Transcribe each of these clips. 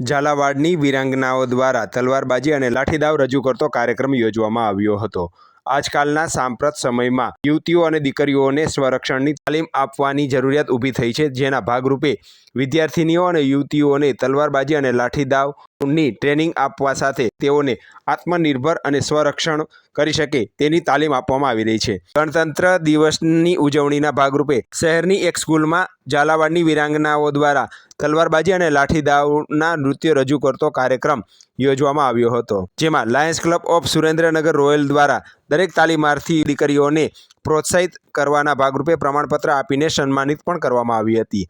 ઝાલાવાડની વીરાંગનાઓ દ્વારા તલવારબાજી અને લાઠીદાવ રજૂ કરતો કાર્યક્રમ યોજવામાં આવ્યો હતો. આજકાલના સાંપ્રત સમયમાં યુવતીઓ અને દીકરીઓને સ્વરક્ષણની તાલીમ આપવાની જરૂરિયાત ઊભી થઈ છે, જેના ભાગરૂપે વિદ્યાર્થિનીઓ અને યુવતીઓને તલવારબાજી અને લાઠીદાવની ટ્રેનિંગ આપવા સાથે તેઓને આત્મનિર્ભર અને સ્વરક્ષણ કરી શકે તેની તાલીમ આપવામાં આવી રહી છે. ગણતંત્ર દિવસની ઉજવણીના ભાગરૂપે શહેરની એક સ્કૂલમાં ઝાલાવાડની વીરાંગનાઓ દ્વારા તલવારબાજી અને લાઠીદાવના નૃત્ય રજૂ કરતો કાર્યક્રમ યોજવામાં આવ્યો હતો, જેમાં lions club of Surendranagar royal દ્વારા દરેક તાલીમાર્થી દીકરીઓને પ્રોત્સાહિત કરવાના ભાગરૂપે પ્રમાણપત્ર આપીને સન્માનિત પણ કરવામાં આવી હતી.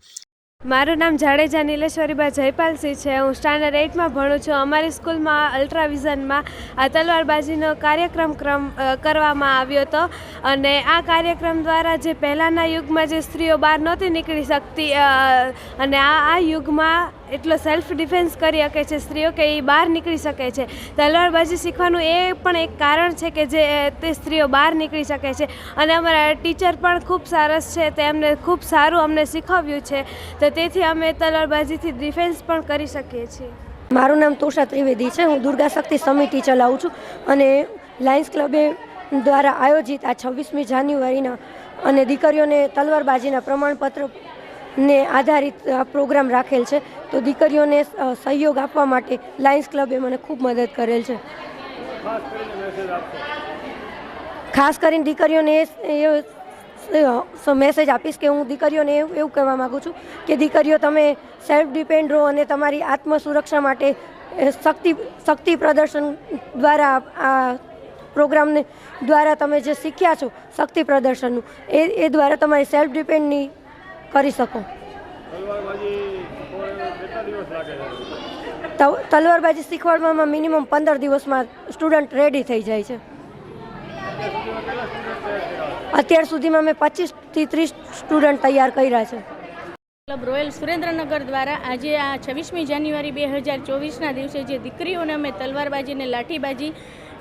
મારું નામ જાડેજા નીલેશ્વરીબા જયપાલસિંહ છે. હું સ્ટાન્ડર્ડ એઇટમાં ભણું છું. અમારી સ્કૂલમાં અલ્ટ્રાવિઝનમાં આ તલવારબાજીનો કાર્યક્રમ ક્રમ કરવામાં આવ્યો હતો અને આ કાર્યક્રમ દ્વારા જે પહેલાંના યુગમાં જે સ્ત્રીઓ બહાર નહોતી નીકળી શકતી અને આ આ યુગમાં એટલો સેલ્ફ ડિફેન્સ કરી શકે છે સ્ત્રીઓ કે એ બહાર નીકળી શકે છે. તલવારબાજી શીખવાનું એ પણ એક કારણ છે કે જે તે સ્ત્રીઓ બહાર નીકળી શકે છે. અને અમારા ટીચર પણ ખૂબ સરસ છે. તે ખૂબ સારું અમને શીખવ્યું છે. તો તેથી અમે તલવારબાજીથી ડિફેન્સ પણ કરી શકીએ છીએ. મારું નામ તોષા ત્રિવેદી છે. હું દુર્ગા શક્તિ સમિતિ ચલાવું છું અને લાયન્સ ક્લબે દ્વારા આયોજિત આ છવ્વીસમી જાન્યુઆરીના અને દીકરીઓને તલવારબાજીના પ્રમાણપત્ર ને આધારિત પ્રોગ્રામ રાખેલ છે. તો દીકરીઓને સહયોગ આપવા માટે લાયન્સ ક્લબે મને ખૂબ મદદ કરેલ છે. ખાસ કરીને દીકરીઓને એ મેસેજ આપીશ કે હું દીકરીઓને એવું એવું કહેવા માગું છું કે દીકરીઓ, તમે સેલ્ફ ડિપેન્ડ રહો અને તમારી આત્મસુરક્ષા માટે શક્તિ શક્તિ પ્રદર્શન દ્વારા, આ પ્રોગ્રામને દ્વારા તમે જે શીખ્યા છો, શક્તિ પ્રદર્શનનું, એ એ દ્વારા તમારી સેલ્ફ ડિપેન્ડની કરી શકો. તલવારબાજી શીખવાડવામાં મિનિમમ પંદર દિવસમાં સ્ટુડન્ટ રેડી થઈ જાય છે. અત્યાર સુધીમાં મેં પચીસથી ત્રીસ સ્ટુડન્ટ તૈયાર કર્યા છે. ક્લબ રોયલ સુરેન્દ્રનગર દ્વારા આજે આ છવ્વીસમી જાન્યુઆરી બે હજાર ચોવીસના દિવસે જે દીકરીઓને અમે તલવારબાજી અને લાઠીબાજી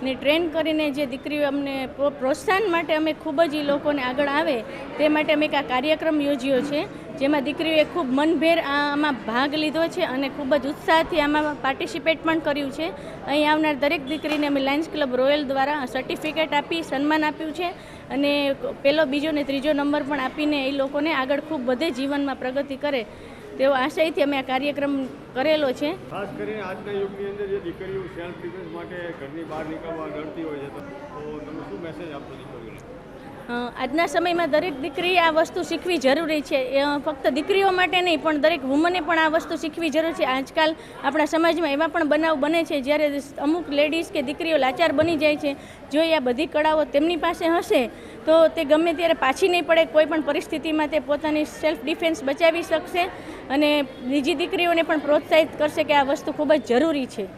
ને ટ્રેન કરીને જે દીકરીઓ અમને પ્રોત્સાહન માટે અમે ખૂબ જ એ લોકોને આગળ આવે તે માટે અમે એક આ કાર્યક્રમ યોજ્યો છે. જેમાં દીકરીઓએ ખૂબ મનભેર આમાં ભાગ લીધો છે અને ખૂબ જ ઉત્સાહથી આમાં પાર્ટિસિપેટ પણ કર્યું છે. અહીં આવનાર દરેક દીકરીને અમે લાયન્સ ક્લબ રોયલ દ્વારા સર્ટિફિકેટ આપી, સન્માન આપ્યું છે અને પહેલો બીજો ને ત્રીજો નંબર પણ આપીને એ લોકોને આગળ ખૂબ વધે જીવનમાં પ્રગતિ કરે તેવો આશયથી અમે આ કાર્યક્રમ કરેલો છે. ખાસ કરીને આજના યુગની અંદર જે દીકરીઓ સેલ્ફ ડિફેન્સ માટે ઘરની બહાર નીકળવા ડરતી હોય છે, તો તમે શું મેસેજ આપશો દીકરીઓને? આજના સમયમાં દરેક દીકરી આ વસ્તુ શીખવી જરૂરી છે. ફક્ત દીકરીઓ માટે નહીં, પણ દરેક વુમને પણ આ વસ્તુ શીખવી જરૂર છે. આજકાલ આપણા સમાજમાં એવા પણ બનાવ બને છે, જ્યારે અમુક લેડીઝ કે દીકરીઓ લાચાર બની જાય છે. જો આ બધી કળાઓ તેમની પાસે હશે, તો તે ગમે ત્યારે પાછી નહીં પડે, કોઈ પણ પરિસ્થિતિમાં તે પોતાની સેલ્ફ ડિફેન્સ બચાવી શકશે અને બીજી દીકરીઓને પણ પ્રોત્સાહિત કરશે કે આ વસ્તુ ખૂબ જ જરૂરી છે.